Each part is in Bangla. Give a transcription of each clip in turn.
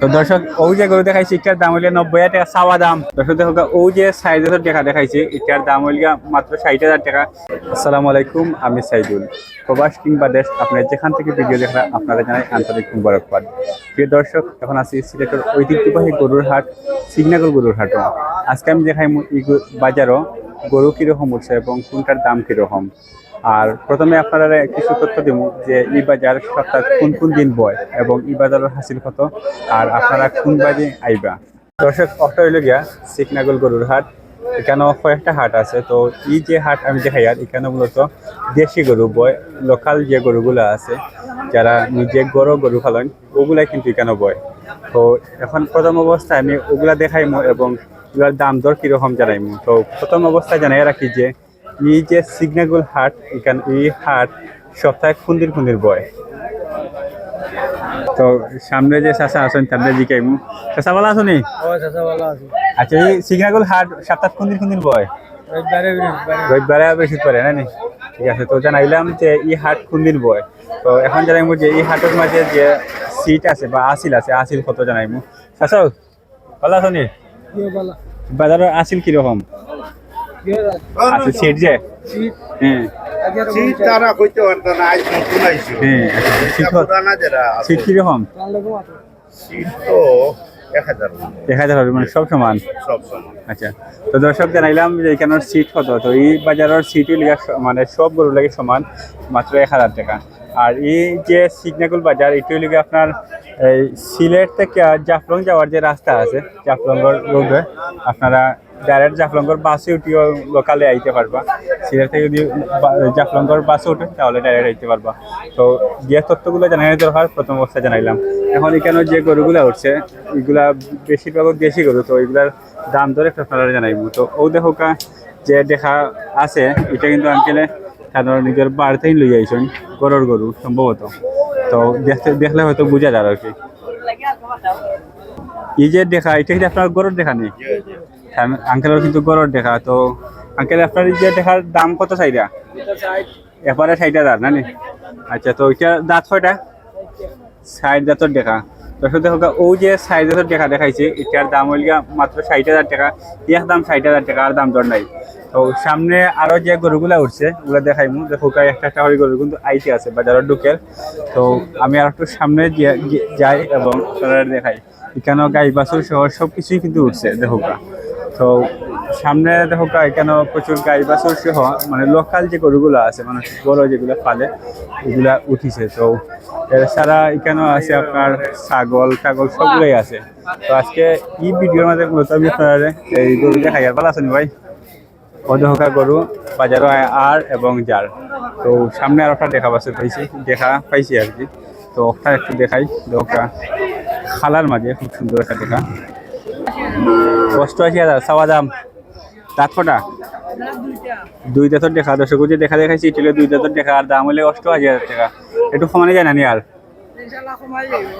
তো দর্শক ও যে গরু দেখাইছি, ইটার দাম হইলে নব্বই টাকা, চাওয়া দাম। দর্শক, দেখো ও যে সাইজ হাজার টাকা দেখাইছি, ইটার দাম হইলে মাত্র ষাট হাজার টাকা। আসসালামু আলাইকুম, আমি সাইদুল। প্রবাস কিংবা দেশ, আপনার যেখান থেকে ভিডিও দেখা আপনারা জানাই আন্তরিক মুবারকবাদ। প্রিয় দর্শক, এখন আছি সিলেটের ঐতিহ্যবাহী গরুর হাট সিগনাগর গরুর হাটও আজকে আমি দেখাই বাজারও গরু কীরকম উঠছে এবং কোনটার দাম কীরকম? আর প্রথমে আপনারা কিছু তথ্য দিব যে ই বাজার সপ্তাহ কোন কোন দিন বয় এবং ই বাজারের হাসিল কত আর আপনারা কোন বাজে আইবা? দর্শক, অটো হইল গিয়া সিকনাগল গরুর হাট। এখানে কয়েকটা হাট আছে, তো ই যে হাট আমি দেখাই, আর এখানে মূলত দেশি গরু বয়, লোকাল যে গরুগুলো আছে, যারা নিজে গরু গরু ফালেন ওগুলাই কিন্তু এখানে বয়। তো এখন প্রথম অবস্থায় আমি ওগুলা দেখাইমু এবং এগুলার দাম দর কীরকম জানাইমু। তো প্রথম অবস্থায় জানাই রাখি যে এই যে সিগনাগুল হাট এখানে এই হাট সপ্তাহে খুন্দির খুন্দির বয়। তো সামনে যে চাষা আছেন তাদের জিকাইমু চাষা ভালো আছো নি? আচ্ছা এই সিগনাগুল হাট সপ্তাহ খুন্দির খুন্দির বয়? রবিবারে বেশি পারে না নি? ঠিক আছে তো জানাইলাম যে এই হাট কোন দিন বয়। তো এখন জানাইমু যে এই হাটের মাঝে যে সিট আছে বা আসিল আছে আসিল কত জানাইমু চাষা ভালো আছো নি? বাজারের আসিল কীরকম সিট যে? হ্যাঁ। শীত তারা কইতে পারতো না আজ নতুন আইসো হ্যাঁ আচ্ছা, শীত পুরানা যারা আছে, সিট কীরকম? শীত তো এক হাজার হবে মানে সব সমান? সব আচ্ছা তো দর্শক জানাইলাম যে এখানের সিট কত? তো এই বাজারের সিটই লেগে মানে সব গরু লাগে সমান মাত্র এক হাজার টাকা। আর এই যে সিগনাকুল বাজার এটাই লেগে আপনার এই সিলেট থেকে জাফলং যাওয়ার যে রাস্তা আছে জাফলঙ্গর রোডে আপনারা ডাইরেক্ট জাফলঙ্গর বাসে উঠিও লোকালে আইতে পারবা। সিলেট থেকে যদি বা- জাফলঙ্গর বাসে উঠে তাহলে ডাইরেক্ট আইতে পারবা। তো যে তথ্যগুলো জানাই দরকার প্রথম অবস্থায় জানাইলাম। এখন এখানে যে গরুগুলা উঠছে এগুলা বেশিরভাগ দেশি গরু তো এগুলার দাম দর একটু আপনারা জানাইব। তো ও দেখো কা যে দেখা আছে এটা কিন্তু আঙ্কেলে সাধারণ নিজের বাড়িতেই লই আইছেন গরুর গরু সম্ভবত। তো দেখতে দেখলে হয়তো বোঝা যায় আর কি। এই যে দেখা এটা কিন্তু আপনার গরুর দেখা নেই? আঙ্কেলের কিন্তু গরুর দেখা, তো আঙ্কেল আপনার যে দেখার দাম কত চাইরা? এপারে ষাট হাজার না নি? আচ্ছা তো ওইটা দাঁত কয়টা? সাইড দাঁতর দেখা। দর্শক দেখো ও যে সাইড দাঁতর দেখা দেখাইছে, এটার দাম হইল মাত্র ষাট হাজার টাকা। ইয়ার দাম ষাট হাজার টাকা, আর দাম দর নাই। তো সামনে আরও যে গরুগুলা উঠছে, ওগুলো দেখাইমু। দেখো একটা একটা গরু কিন্তু আইতে আছে, বাজারের ঢুকের। তো আমি আর একটু সামনে যাই এবং দেখাই। এখানেও গাই, বাছুর সহ সব কিছুই কিন্তু উঠছে, দেখো তো সামনে দেখো কা এখানে প্রচুর গাই বাছুর সহ মানে লোকাল যে গরুগুলো আছে মানে বড় যেগুলো পালে এগুলা উঠিছে। তো এছাড়া এখানেও আছে আপনার ছাগল ছাগল সবগুলোই আছে। তো আজকে এই ভিডিওর মধ্যে মূলত আমি আপনার এই গরু দেখাই। ভালো আছেন ভাই? অধকা গরু, বাজারও আর এবং জার তো সামনে আর একটা দেখা পাচ্ছে পাইছি, দেখা পাইছি আর কি। তো ওটা একটু দেখাই ওটা খালার মাঝে খুব সুন্দর একটা দেখা। অষ্টআশি হাজার, চাওয়া দাম। দাঁত কটা দুই দাঁতর দেখা দর্শক যে দেখা দেখাইছি এটিলে দুই দাঁতর দেখা, আর দাম হলে অষ্টআশি হাজার টাকা। একটু সমানে যায় না নি আর?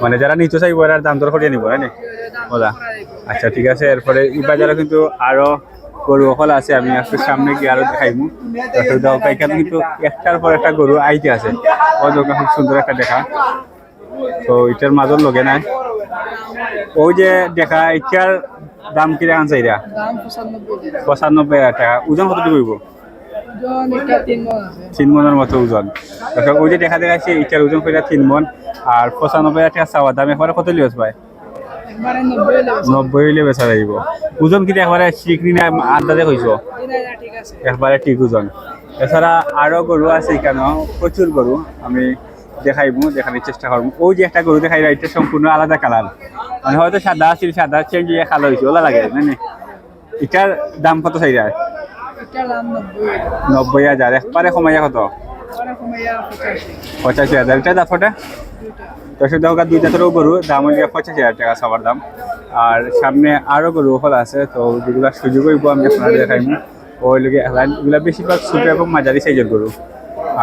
মানে যারা নিতে চাইব আর দাম দর করিয়ে নিব নি বলা। আচ্ছা ঠিক আছে, এরপরে এই বাজারে কিন্তু আরও গরু অকল আছে, আমি একটু সামনে গিয়ে আরও দেখাইমু। দর্শক দেখো এখানে কিন্তু একটার পর একটা গরু আইতে আছে। দোকান খুব সুন্দর একটা দেখা। তো এটার মাজর লগে নাই। ওই যে দেখা এটার দাম কি দেখান চাইরা পঁচানব্বই হাজার টাকা। ওজন কত দিব তিন মন মনের মতো ওজন। ওই যে দেখা দেখাচ্ছে এটার ওজন করে তিন মন। আর পঁচানব্বই হাজার টাকা চাওয়া দাম একবারে কত লিওস ভাই? একবারে নব্বই হইলে বেচা লাগিব। ওজন কিন্তু একবারে চিকনি না আন্দাজে ঠিক একবারে ঠিক ওজন। এছাড়া আরও গরু আছে এখানেও প্রচুর গরু আমি দেখাইবো দেখানোর চেষ্টা করব ওই যে একটা গরু দেখাই এটা সম্পূর্ণ আলাদা কালার। মানে হয়তো সাদা আছিল সাদা চেঞ্জ হয়ে কালো হয়েছে ওলা লাগে না নি? এটার দাম কত চাই যায় নব্বই। হাজার। একবারে কমাইয়া কত? পঁচাশি। হাজার। এটা দাফটা দর্শক দুই জাতেরও গরু দাম হইলে পঁচাশি হাজার টাকা সবার দাম। আর সামনে আরও গরু ফল আছে তো যেগুলা সুযোগ হইব আমি আপনার দেখাইমু। ওই লোকে এগুলা বেশিরভাগ ছোট এবং মাঝারি সাইজের গরু।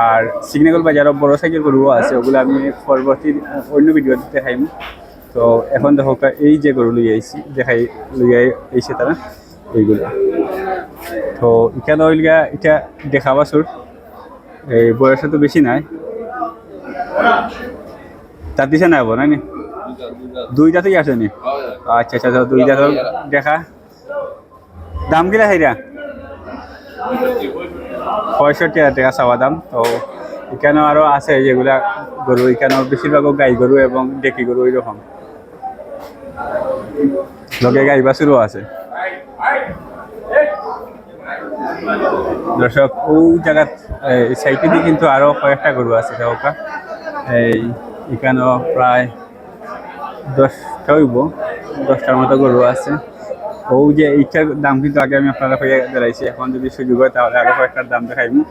আর সিগনেগল বাজারও বড় সাইজের গরুও আছে, ওগুলো আমি পরবর্তী অন্য ভিডিও দেখাইমু। তো এখন দেখো এই যে গরু লই আইছি, দেখাই লই আইছে তারা, এইগুলো। তো এখানে ওইলিগা এটা দেখা বাছুর। এই বয়সে তো বেশি নাই। তার দিছে না হব না নি দুই জাতই আছে নি? আচ্ছা আচ্ছা তো দুই জাতর দেখা। দাম কিলা সেইটা পঁয়ষট্টি হাজার টাকা চাওয়া দাম। তো এখানেও আরও আছে যেগুলা গরু, এখানেও বেশিরভাগও গাই গরু এবং ডেকি গরু এরকম লগে গাই বাছুরও আছে। দর্শক, ওই সাইডে দিয়ে কিন্তু আরও কয়েকটা গরু আছে ওকা এই এখানেও প্রায় দশটা হইব, দশটার মতো গরু আছে। ও যে এইটার দাম কিন্তু আগে আমি আপনারা হয়ে দাঁড়াইছি এখন যদি সুযোগ হয় তাহলে আরও কয়েকটার দাম দেখাইমু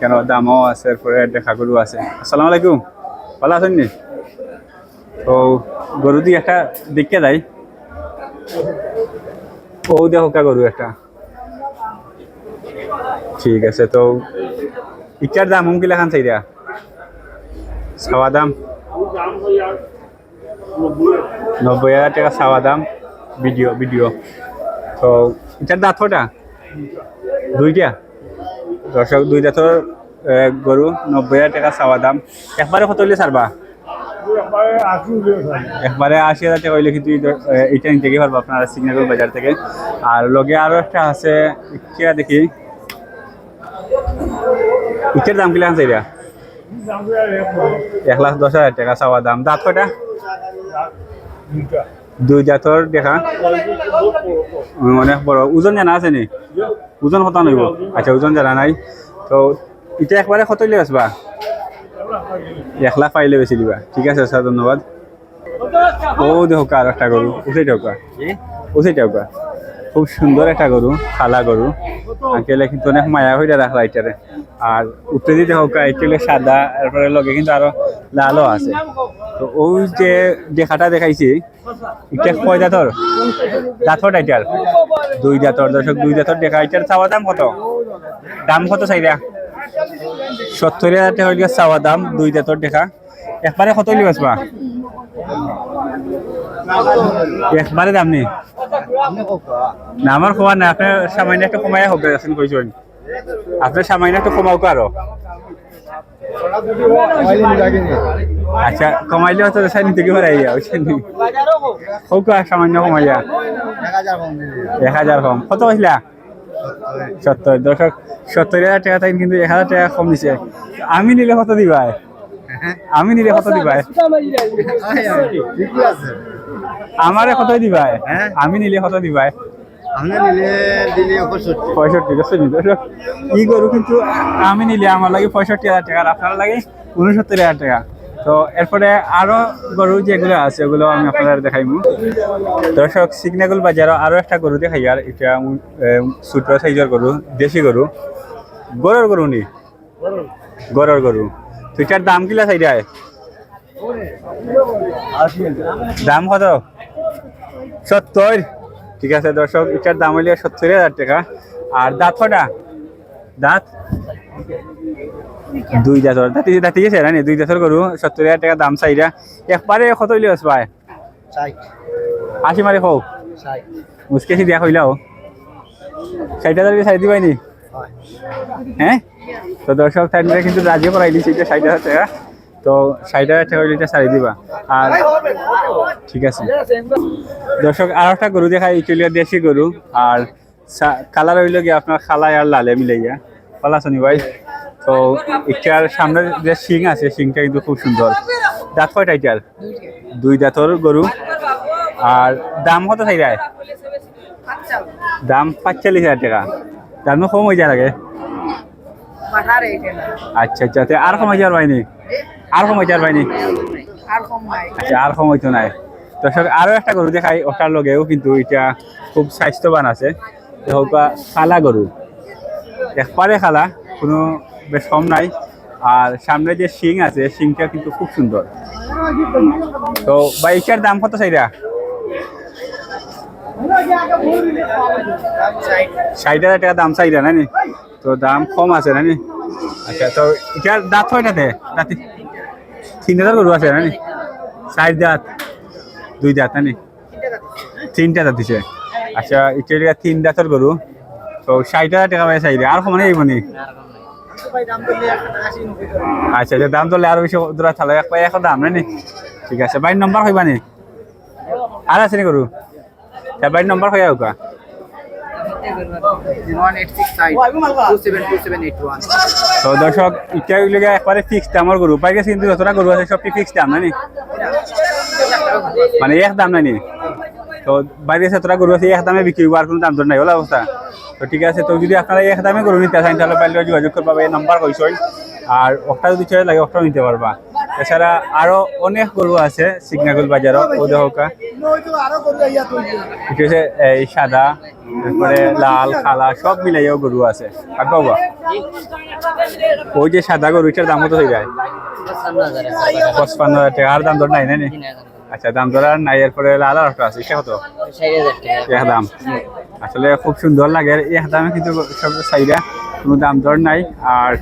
কেন দামও আছে, এরপরে দেখা গরু আছে। আসসালামু আলাইকুম। ভালো আছেন নি? তো গরু দিয়ে একটা দেখতে যাই ও দেখো গরু একটা। ঠিক আছে, তো ইটার দাম হুম কিলা খান চাইরা সাওয়া দাম? নব্বই হাজার টাকা চাওয়া দাম। Video video. তো এটার দাঁত কটা দুইটা? দর্শক দুই দাঁতর গরু নব্বই হাজার টাকা চাওয়া দাম। একবারে কত হইলে ছাড়বা? একবারে আশি হাজার টাকা হইলে কিন্তু এই- এ, এইটা নিতে গিয়ে পারব আপনারা সিগনাল বাজার থেকে। আর লগে আরও একটা আছে ইটা দেখি। ইটার দাম কিলা চাইরা এক লাখ দশ হাজার টাকা চাওয়া দাম। দাঁত কটা দুই জাতর দেখা। অনেক বড় ওজন জানা আছে নি? ওজন কত নইব আচ্ছা ওজন জানা নাই। তো এটা একবারে কত লিয়ে আসবা এক লাখ পাইলে বেশি দিবা। ঠিক আছে স্যার ধন্যবাদ। ও একটা গরু উঠে ঢোকা উঠে ঢোকা খুব সুন্দর একটা গরু, খালা গরু। আঙ্কেলে কিন্তু অনেক মায়া হইয়া রাখলা এটারে আর উঠে দিতে হোক এটালে সাদা, এরপরে লগে কিন্তু আরও লালও আছে। তো ওই যে দেখাটা দেখাইছি, এটা কয় দাঁতর দাঁতর এটার দুই দাঁতর দর্শক, দুই দাঁতর দেখা। এটার চাওয়া দাম কত? দাম কত চাইরা? সত্তর হাজার টাকা চাওয়া দাম, দুই দাঁতর দেখা। একবারে কত হইলে বাঁচবা? একবারে দাম নেই। না, আমার খোয়া না আপনার সামান্য একটু কমাই হোক আছেন কইছেন আপনার সামান্য একটু কমাও আরও আচ্ছা কমাইলে হয়তো সাই নিতে কি পারাই বুঝছেন হোক সামান্য কমাইয়া এক হাজার কম। কত কইলা সত্তর দর্শক সত্তর হাজার টাকা তাই কিন্তু এক হাজার টাকা কম দিছে। আমি নিলে কত দিবাই আমি নিলে কত দিবাই। আমারে কত দিবাই। হ্যাঁ? আমি নিলে কত দিবাই। ই গরু কিন্তু আমি নিলে আমার লাগে পঁয়ষট্টি হাজার টাকা আর আপনার লাগে উনসত্তর হাজার টাকা। তো এরপরে আরও গরু যেগুলো আছে ওগুলো আমি আপনাদের দেখাইমু। দর্শক সিগনাগুল বাজারও আরও একটা গরু দেখাই আর এটা ছোট সাইজের গরু দেশি গরু। গরুর গরু নি? গরুর গরু। তো দাম কিলা চাইডায় দাম কত? সত্তর ঠিক আছে দর্শক এটার দাম হইলে সত্তর হাজার টাকা। আর দাঁত কটা? দাঁত? দুই দাঁতর দাঁতি দাঁতি গেছে না দুই দাঁতর গরু সত্তর হাজার টাকা দাম চাইরা একবারে কত হইলে ভাই আশি মারি হোক মুসকে দিয়া কইলাও ষাট হাজার ষাট দিবাই নি? হ্যাঁ। তো দর্শক থাকলে কিন্তু রাজি করাই দিচ্ছে এটা ষাট হাজার টাকা তো ষাট হাজার টাকা হইলে এটা ছাড়ি দিবা। আর ঠিক আছে। দর্শক, আর একটা গরু দেখাই, ইটালিয়া দেশি গরু। আর কালার হইল গিয়ে আপনার খালায় আর লালে মিলাইয়া। ভালো আছো নি ভাই। তো এটার সামনে যে শিং আছে, শিংটা কিন্তু খুব সুন্দর। দাঁত কয়টা এটার দুই দাঁতর গরু। আর দাম কত চাই দাম পাঁচচল্লিশ হাজার টাকা। দাম কম হয়ে যায় লাগে। আচ্ছা আচ্ছা তে আর কমাই যাওয়ার পাইনি আর পাইনি আর কম আচ্ছা আর সময় তো নাই। দর্শক আরও একটা গরু দেখাই ওটার লগেও কিন্তু এটা খুব স্বাস্থ্যবান আছে। এটা খালা গরু। একবারে খালা কোনো বেশ কম নাই। আর সামনে যে শিং আছে শিংটা কিন্তু খুব সুন্দর। তো বাইকটার দাম কত চাইরা ষাট হাজার টাকা দাম চাইরা নানি তো দাম কম আছে নানি আচ্ছা তো এটার দাঁত কয়টাতে দাঁতি তিন হাজার গরু আছে নানি চার দাঁত, দুই দাঁত নানি তিনটা দাঁত দিছে। আচ্ছা এটা তিন দাঁতের গরু তো ষাট হাজার টাকা পাই চাইলে আর কমানে নি আচ্ছা দাম ধরলে আরও বেশি দূরা থালে। এক পাই এখন দাম নানি ঠিক আছে। বাইর নম্বর হইবা নি? আর আছে নি গরু বাড়ির নম্বর হয়ে হোক তো দর্শক ইটা ওইগুলো একবারে ফিক্সড দামের গরু পাই গেছে, কিন্তু যতটা গরু আছে সবটি ফিক্সড দাম নানি মানে এক দাম নানি তো বাইরে যতটা গরু আছে এক দামে বিক্রি আর কোনো দাম নাই ওলা অবস্থা। তো ঠিক আছে, তো যদি আপনারা এক দামে গরু নিতে চান তাহলে পারলে যোগাযোগ করবা, এই নাম্বার কইসই আর ওটা যদি চলে লাগে ওটাও নিতে পারবা। এছাড়া আরও অনেক গরু আছে, সিগনাগুল ও দেখা এটা এই সাদা, তারপরে লাল, কালা, সব মিলাইয়াও গরু আছে। বাবা ওই যে সাদা গরুটার দাম কত হয়ে যায় পঁচপান্ন হাজার টাকা। আর দাম দর নাই না আচ্ছা দাম দর আর নাই, এরপরে লাল আর আছে সে কত? এক দাম। আসলে খুব সুন্দর লাগে এক দামে কিন্তু সব চাহিদা, কোনো দাম দর নাই, আর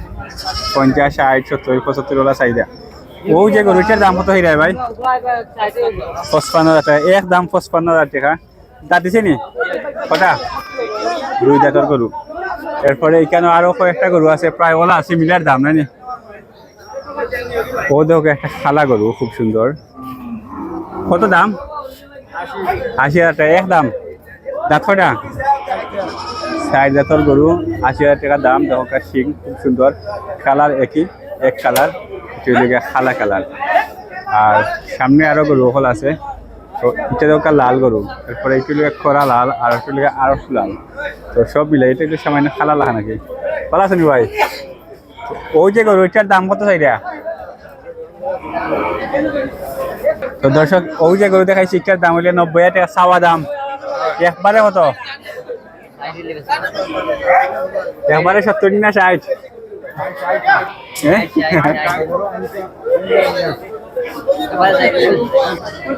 পঞ্চাশ, ষাট, সত্তর, পঁচাত্তর ওলা চাহিদা। ও যে গরুটার দাম কত হয়ে ভাই? পঁচপান্ন হাজার টাকা। এক দাম পঁচপান্ন হাজার টাকা। দাঁত দিছে নি? কটা? দুই দাঁতর গরু। এরপরে এখানে আরও কয়েকটা গরু আছে, প্রায় ওলা আছে, মিলার দাম নানি ও দেখো, একটা খালা গরু, খুব সুন্দর। কত দাম? আশি হাজার টাকা। এক দাম? দাঁত কটা? ষাট দাঁতর গরু, আশি হাজার টাকা দাম। দেখো শিং, খুব সুন্দর। কালার একই, এক কালার। এটি হলো খালা কালার। আর সামনে আরও গরু হল আছে। তো এটা দরকার লাল গরু। এরপরে একটু লিগে খরা লাল, আর একটু লিগে লাল। তো সব মিলে এটা একটু সামান্য খালা লাগা নাকি? ভালো আছেন ভাই? ওই যে গরু, এটার দাম কত চাইরা তো দর্শক, ওই যে গরু দেখাইছি, এটার দাম হইলে নব্বই টাকা, চাওয়া দাম। একবারে কত? একবারে সত্তর না ষাট?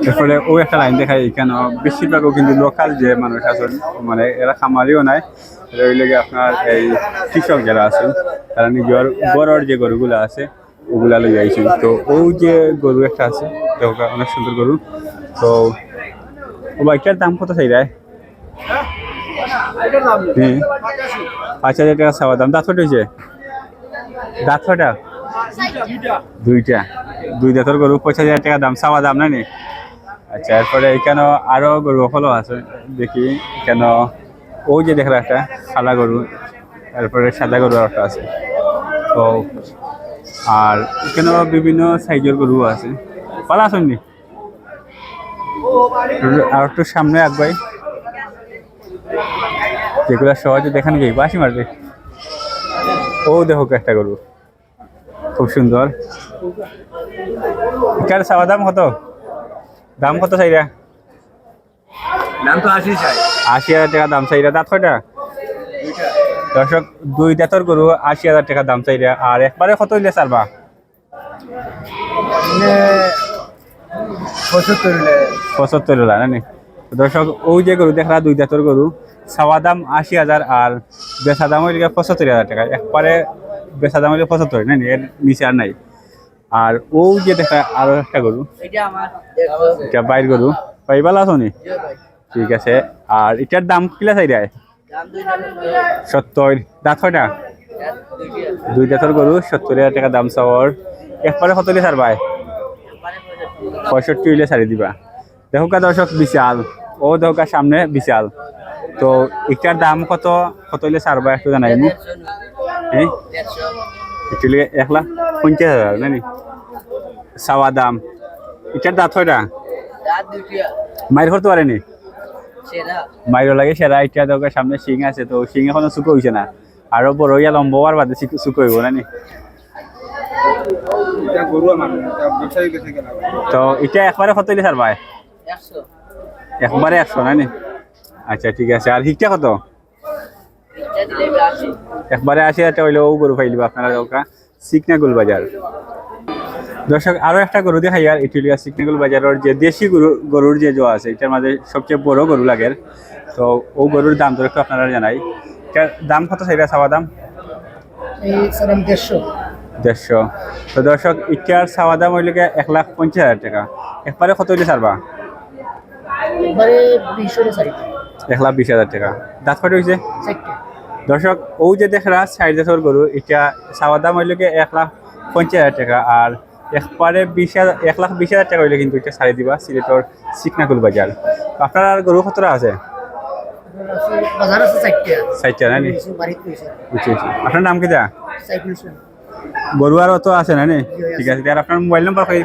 তারপরে ও একটা লাইন দেখায় এখানে বেশিরভাগও কিন্তু লোকাল যে মানুষ আছেন মানে এরা খামারিও নাই এরা হইলে গিয়ে আপনার এই কৃষক যারা আছেন তারা নিজের বড়র যে গরুগুলো আছে ওগুলা লই আইছেন। তো ও যে গরু একটা আছে তো অনেক সুন্দর গরু। তো ও বাইকটার দাম কত চাই রায় হ্যাঁ? পাঁচ হাজার টাকা চাওয়া দাম। দাঁত হয়েছে দাঁত দুইটা। দুই দাঁতর গরু পঁচিশ হাজার টাকা দাম। চাওয়া দাম নাই নি আচ্ছা এরপরে এখানে আরও গরু ফলো আছে। দেখি কেন ও যে দেখলা একটা সাদা গরু, এরপরে সাদা গরু একটা আছে। তো আর এখানে বিভিন্ন সাইজের গরু আছে। পালা আসুন নি? আর একটু সামনে আগুয়াই যেগুলো সহজে দেখান গিয়ে বাসি মারবে। ও দেখো একটা গরু। খুব সুন্দর। এটার চাওয়া দাম কত? দাম কত চাইরা? দাম তো আশি চাই। আশি হাজার টাকা দাম চাইরা। দাঁত কয়টা? দর্শক দুই দাঁতর গরু আশি হাজার টাকা দাম চাইরা। আর একবারে কত হইলে চারবা পঁচাত্তর হলা দর্শক ওই যে গরু দেখলা দুই দাঁতর গরু চাওয়া দাম আশি হাজার আর বেচা দাম হইলে পঁচাত্তর হাজার টাকা। একবারে বেচা দাম হইলে পঁচাত্তর নানি এর নিচে আর নাই। আর ও যে দেখা আরও একটা গরু। এটা বাইর গরু। পাইবালা আছো নি? ঠিক আছে। আর এটার দাম কিলা চাই দেয় সত্তর। দাঁত কয়টা দুই দাঁতর গরু সত্তর হাজার টাকা দাম চাওয়ার। একবারে কত হইলে ছাড়বাই? পঁয়ষট্টি হইলে ছাড়ি দিবা। দেখো কা দর্শক বিশাল। ও দেখো সামনে বিশাল। তো এটার দাম কত? কত হইলে ছাড়বা একটু জানাই নি হ্যাঁ এক লাখ পঞ্চাশ হাজার নানি চাওয়া দাম। এটার দাঁত কয়টা? মায়ের করতে পারেনি? মাইরো লাগে সেরা এটা তো সামনে শিং আছে তো শিং এখনও শুকো হইছে না। আরও বড় ইয়া লম্বা হওয়ার বাদে শিক- হইব না নি কেনা তো এটা একবারে কত হইলে স্যার ভাই একবারে একশো না নি আচ্ছা ঠিক আছে। আর হিকটা কত? একবারে হাজার টাকা হইলে ও গরু পাইলিব আপনারা ওকা সিকনাগুল বাজার। দর্শক আরও একটা গরু দেখাই আর ইটুলিয়া সিকনাগুল বাজারের যে দেশি গরু গরুর যে জো আছে এটার মাঝে সবচেয়ে বড় গরু লাগে তো ও গরুর দাম দর একটু আপনারা জানাই। এটার দাম কত চাইবে চাওয়া দাম? দেড়শো। দেড়শো। তো দর্শক ইটার চাওয়া দাম হইলে এক লাখ পঞ্চাশ হাজার টাকা। একবারে কত হইলে ছাড়বা? একবারে এক লাখ বিশ হাজার টাকা। দাঁত কত হয়েছে দর্শক ও যে দেখরা সাইড জাতর গরু এটা চাওয়া দাম হইলে এক লাখ পঞ্চাশ হাজার টাকা আর একবারে বিশ হাজার এক লাখ বিশ হাজার টাকা হইলে কিন্তু এটা ছাড়ি দিবা সিলেটর সিকনাকুল বাজার। আপনার আর গরু কতটা আছে? বুঝছি। আপনার নাম কি দা? গরু আর অত আছে না নি? ঠিক আছে আর আপনার মোবাইল নাম্বার কই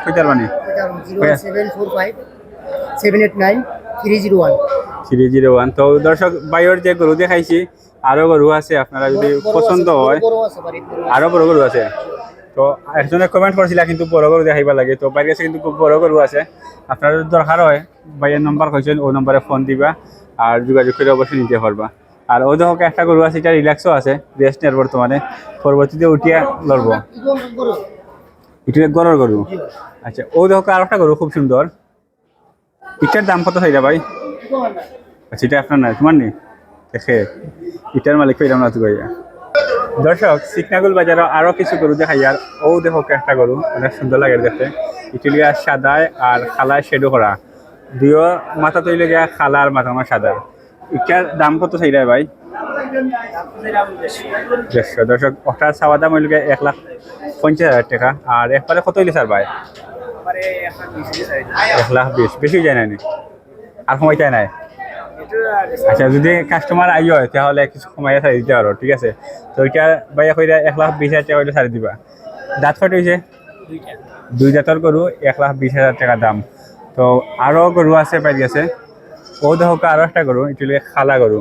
seven four five seven eight nine three zero one. Three zero one. তো দর্শক বাইর যে গরু দেখাইছি আরও গরু আছে আপনারা যদি পছন্দ হয় বড় আছে বাড়িতে। আরও বড় গরু আছে। তো একজনে কমেন্ট করছিল কিন্তু বড় গরু দেখাইবা লাগে। তো বাইরে কাছে কিন্তু খুব বড় গরু আছে। আপনার যদি দরকার হয় বাইয়ের নম্বর কইছেন ও নম্বরে ফোন দিবা আর যোগাযোগ করে অবশ্যই নিতে পারবা। আর ও দেখো একটা গরু আছে এটা রিল্যাক্সও আছে রেস্ট নেওয়ার বর্তমানে। পরবর্তীতে উঠিয়া লড়বো। এটা গরুর গরু। আচ্ছা ও দেখো আর একটা গরু খুব সুন্দর। এটার দাম কত চাইরা ভাই? আচ্ছা এটা আপনার না তোমার নেই? দেখে ইটার মালিক পেলাম না তো ভাইয়া দর্শক সিকনাগুল বাজারে আরও কিছু গরু দেখাই আর ও দেখো একটা গরু অনেক সুন্দর লাগে দেখতে। ইটুলিয়া সাদায় আর খালায় শেডো করা। দুইও মাথা তৈরি গিয়া খালা আর মাথা আমার সাদা। ইটার দাম কত চাইরাই ভাই? দেড়শো। দর্শক ওটার চাওয়া দাম হইল এক লাখ পঞ্চাশ হাজার টাকা। আর একবারে কত হইলে স্যার ভাই? এক লাখ বিশ বেশি। যায় নাই আর সময় চাই নাই। আচ্ছা যদি কাস্টমার আই হয় তাহলে কিছু সময় ছাড়ি দিতে পারো ঠিক আছে? তো ওইটা বাইয়া কইরা এক লাখ বিশ হাজার টাকা ছাড়ি দিবা। দাঁত কত হয়েছে দুই দাঁতর গরু এক লাখ বিশ হাজার টাকা দাম। তো আরও গরু আছে পাই গেছে। ও দেখো আরও একটা গরু এটা খালা গরু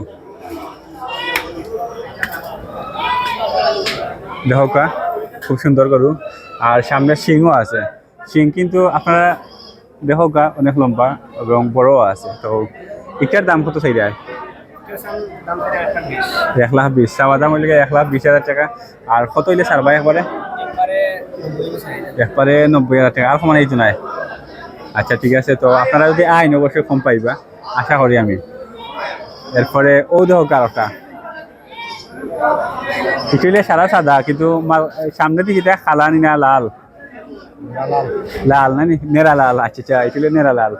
দেখো কা, খুব সুন্দর গরু আর সামনে শিংও আছে। শিং কিন্তু আপনারা দেখো গা অনেক লম্বা এবং বড়ও আছে। তো এটার দাম কত চাই দেয় এক লাখ বিশ। চাওয়া দাম হইলে এক লাখ বিশ হাজার টাকা। আর কত হইলে সারবা একবারে? একবারে নব্বই হাজার টাকা। আর সমান এইটো নাই। আচ্ছা ঠিক আছে। তো আপনারা যদি আইন অবশ্যই কম পাইবা। আশা করি আমি। এরপরে ও দেহ কারোটা। ইটুলে সারা সাদা কিন্তু সামনে দিকে এটা খালা নি না লাল। লাল না নি? নেরা লাল। আচ্ছা আচ্ছা ইটুলে নেরা লাল।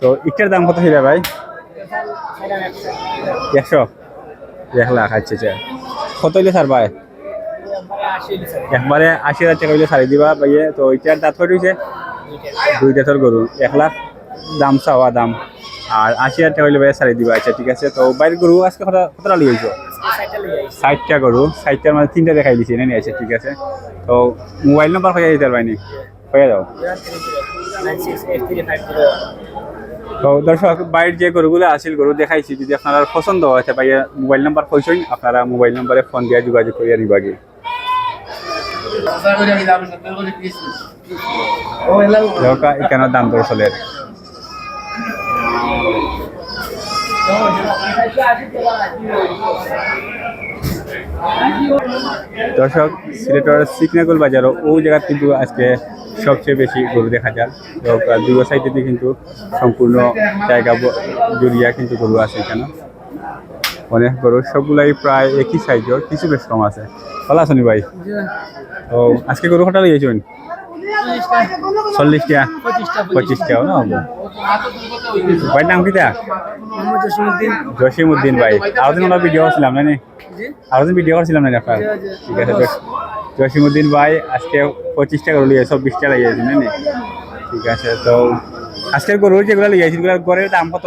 তো ইটার দাম কত ছিল ভাই? একশো? এক লাখ আচ্ছা আচ্ছা। কত হইলে স্যার ভাই? একবারে আশি হাজার টাকা হইলে ছাড়ি দিবা ভাইয়ে। তো এটার দাঁত কত হয়েছে দুই দাঁতর গরু এক লাখ। দাম চাওয়া দাম। আর আশি হাজার টাকা হইলে ভাইয়া ছাড়ি দিবা। আচ্ছা ঠিক আছে। তো বাইরের গরু আজকে কত কতটা লিয়ে হয়েছো ষাটটা গরু। ষাটটার মধ্যে তিনটা দেখাই দিছি না আছে ঠিক আছে। তো মোবাইল নাম্বার হয়ে দিতে পারবাইনি হয়ে যাও তো দর্শক বাইরের যে গরুগুলো আসিল গরু দেখাইছি, যদি আপনারা পছন্দ হয় ভাইয়া মোবাইল নাম্বার কইসই আপনারা মোবাইল নাম্বারে ফোন দিয়ে যোগাযোগ করিয়া নিবা দরকার এখানে দাম দর চলে। দর্শক, সিলেটের সিকনাগুল বাজারও ও জায়গা কিন্তু আজকে সবচেয়ে বেশি গরু দেখা যায়। তো দুই সাইডে কিন্তু সম্পূর্ণ জায়গা জুড়িয়া কিন্তু গরু আছে এখানে। অনেক গরু, সবগুলাই প্রায় একই সাইজের কিছু বেশ কম আছে। ভালো আছেন ভাই? ও, আজকে গরু কটা লিয়েছেন চল্লিশটা। পঁচিশটা না? ভাইয়ের নাম কিটা? জসিম উদ্দিন ভাই। আরও আমরা ভিডিও করছিলাম, নি আরও দিন ভিডিও করছিলাম না আপনার? ঠিক আছে জস- জসিম উদ্দিন ভাই আজকে পঁচিশটা গরু লিয়ে চব্বিশটা লাগিয়েছেন না নি ঠিক আছে তো আজকের গরু যেগুলো লিয়েছেন সেগুলো গড়ের দাম কত?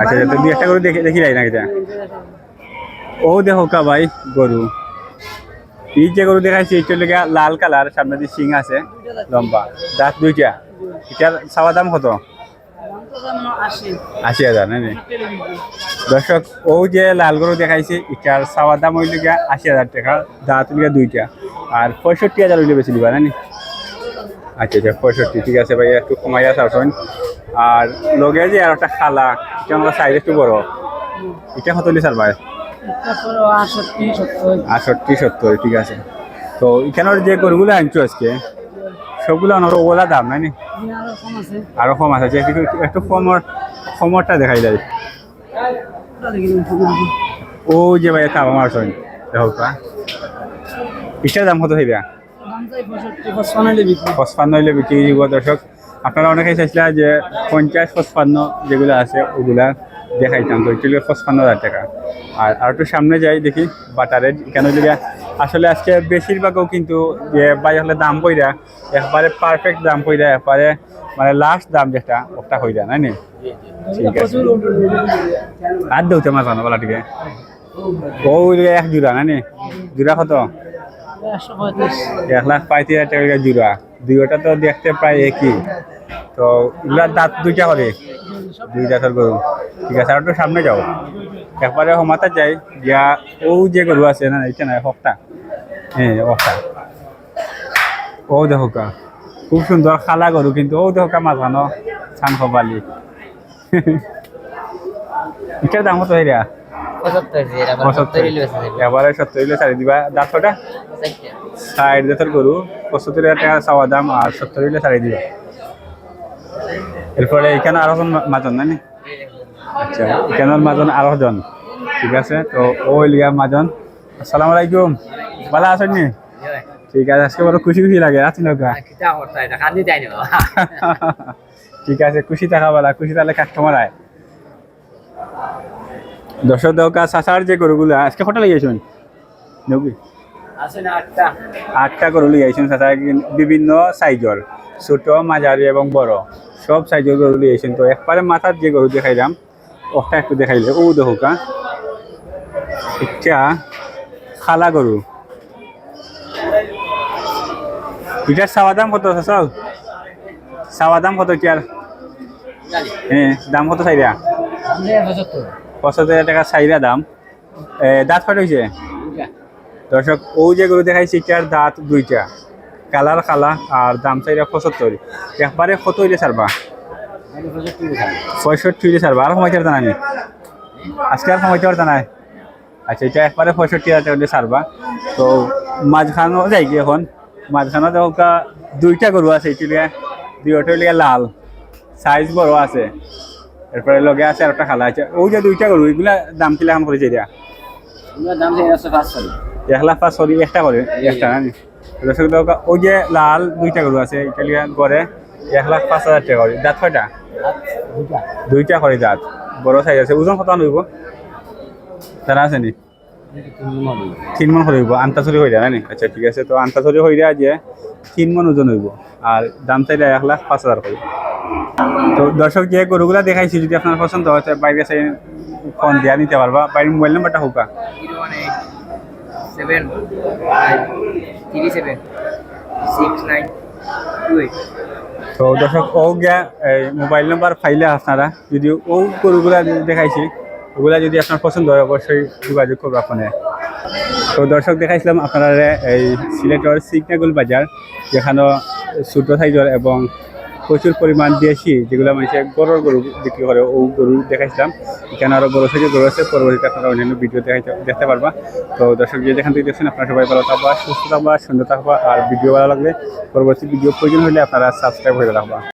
আচ্ছা তো দুই একটা গরু দেখে দেখি যাই না ও দেখো কা ভাই গরু। এই যে গরু দেখাইছি এটা লেগে লাল কালার সামনে দিয়ে সিং আছে লম্বা। দাঁত দুইটা। এটার চাওয়া দাম কত? আশি হাজার নাকি? দর্শক ও যে লাল গরু দেখাইছে এটার চাওয়া দাম হইল গিয়া আশি হাজার টাকা দাঁত হইল দুইটা। আর পঁয়ষট্টি হাজার হইলে বেশি দিবা নানি? আচ্ছা আচ্ছা পঁয়ষট্টি ঠিক আছে ভাই একটু কমাইয়া চাওছেন আর লগে যে আর একটা খালা এটা আমার সাইজ একটু বড়। এটা কত হইলে স্যার ভাই আটষট্টি সত্তর ঠিক আছে। তো এখানের যে গরুগুলো আনছো আজকে সবগুলো আমার ওলা দাম নানি? আরও কম আছে। একটু একটু কমর কমরটা দেখাই যায় ও যে ভাই কাবা মারছেন দেখো কা ইটার দাম কত হইবা? পঁচপান্ন হইলে বিক্রি দিব দর্শক। আপনারা অনেকে চাইছিলেন যে পঞ্চাশ, পঁচপান্ন যেগুলো আছে, ওগুলা দেখাইতাম। তো পঁচপান্ন হাজার টাকা। আর আর একটু সামনে যাই দেখি, বাটারের কেন গিয়া আসলে আজকে বেশিরভাগও কিন্তু যে বাই হলে দাম কইরা, একবারে পারফেক্ট দাম কইরা, একবারে মানে লাস্ট দাম যেটা, ওটা হইরা নাই নি? ঠিক আছে। আর দেউতে মাছ আনো বলা টিকে। ওই এক জোড়া না নি? জোড়া কত? এক লাখ পঁয়ত্রিশ হাজার টাকা জোড়া। দুইটা তো দেখতে প্রায় একই। তো এগুলার দাঁত দুইটা করে দুই দাঁতের গরু। ঠিক আছে, আর সামনে যাও। একবারে হমাতা যাই। গিয়া ও যে গরু আছে না এটা না, হকটা। হ্যাঁ হকটা। ও দেখো কা খুব সুন্দর খালা গরু, কিন্তু ও দেখো কা মাঝখানো চান খবালি এটার দাম হেরিয়া পঁচাত্তর এবারে সত্তর হইলে চারি দিবা। দাঁত কটা ষাট জাতের গরু পঁচাত্তর হাজার টাকা চাওয়া দাম আর সত্তর হইলে ছাড়িয়ে দিবা। এরপরে এখানে আরও জন মাজন না আচ্ছা এখানের মাজন আরও জন। ঠিক আছে তো ওই মাজন। আসসালামু আলাইকুম। ভালো আছেন নি? ঠিক আছে আজকে বড় খুশি খুশি লাগে আছেন না ঠিক আছে খুশি থাকা বলা খুশি তাহলে কাস্টমার আয়। দর্শক দৌকা চাচার যে গরুগুলো আজকে কটা লেগেছেন নবী আটটা। আটটা গরু লিয়ে আইছেন চাচা বিভিন্ন সাইজর ছোট মাঝারি এবং বড়। সব সাইজের গরু লিয়ে আইছেন। তো একবারে মাথার যে গরু দেখাইলাম ওটা একটু দেখাইলে ও দেখুকা এটা খালা গরু। এটার চাওয়া দাম কত চাচাও চাওয়া দাম কত কি আর হ্যাঁ দাম কত চাইরা পঁচাত্তর হাজার টাকা চাইরা দাম। দাঁত ফাট হয়েছে? দর্শক ও যে গরু দেখাইছি এটার দাঁত দুইটা। কালার কালা আর দাম চাইরা পঁচাত্তর। একবারে কত হইলে ছাড়বা? পঁয়ষট্টি হইলে ছাড়বা আর সময়টা জানা নি আজকে আর সময়টা জানা আচ্ছা এটা একবারে পঁয়ষট্টি হাজার হইলে তো মাঝখানো যাই এখন। মাঝখানো দেখো দুইটা গরু আছে এটি দুইটা লাল। সাইজ বড় আছে। এরপরে লগে আছে আর একটা খালা আছে। ওই যে দুইটা গরু এগুলা দাম কিলা এখন করেছে এটা দাম এক লাখ পাঁচ সরি একটা করে একটা না ওই যে লাল দুইটা গরু আছে ইটালিয়ান করে এক লাখ পাঁচ হাজার টাকা করে দাঁত কয়টা দুইটা। করে দাঁত। বড় সাইজ আছে। ওজন কত আনব তারা আছে নি? তিন মন হইব আন্তাচুরি হইরা না আচ্ছা ঠিক আছে তো আন্তাচুরি হইরা যে তিন মন ওজন হইব আর দাম চাইলে এক লাখ পাঁচ হাজার করে তো দর্শক যে গরুগুলা দেখাইছি যদি আপনার পছন্দ হয় তাহলে বাইরে সাই ফোন দিয়া নিতে পারবা। বাইরের মোবাইল নাম্বারটা হোকা। তো দর্শক ও গিয়া মোবাইল নাম্বার ফাইলে আপনারা যদি ও গরুগুলা দেখাইছি ওগুলা যদি আপনার পছন্দ হয়, অবশ্যই যোগাযোগ করব আপনার। তো দর্শক, দেখাইছিলাম আপনারা এই সিলেটের সিগনাগুল বাজার, যেখানে ছোটো সাইজের এবং প্রচুর পরিমাণ দেশি যেগুলো মানুষের গরুর গরু বিক্রি করে, ও গরু দেখাইছিলাম। এখানে আরও বড় সাইজের গরু আছে, পরবর্তীতে আপনারা অন্যান্য ভিডিও দেখতে পারবা। তো দর্শক, যে যেখান থেকে দেখছেন, আপনারা সবাই ভালো থাকবা, সুস্থ থাকবা, সুন্দর থাকবা, আর ভিডিও ভালো লাগলে পরবর্তী ভিডিও প্রয়োজন হলে আপনারা সাবস্ক্রাইব হয়ে রাখবা।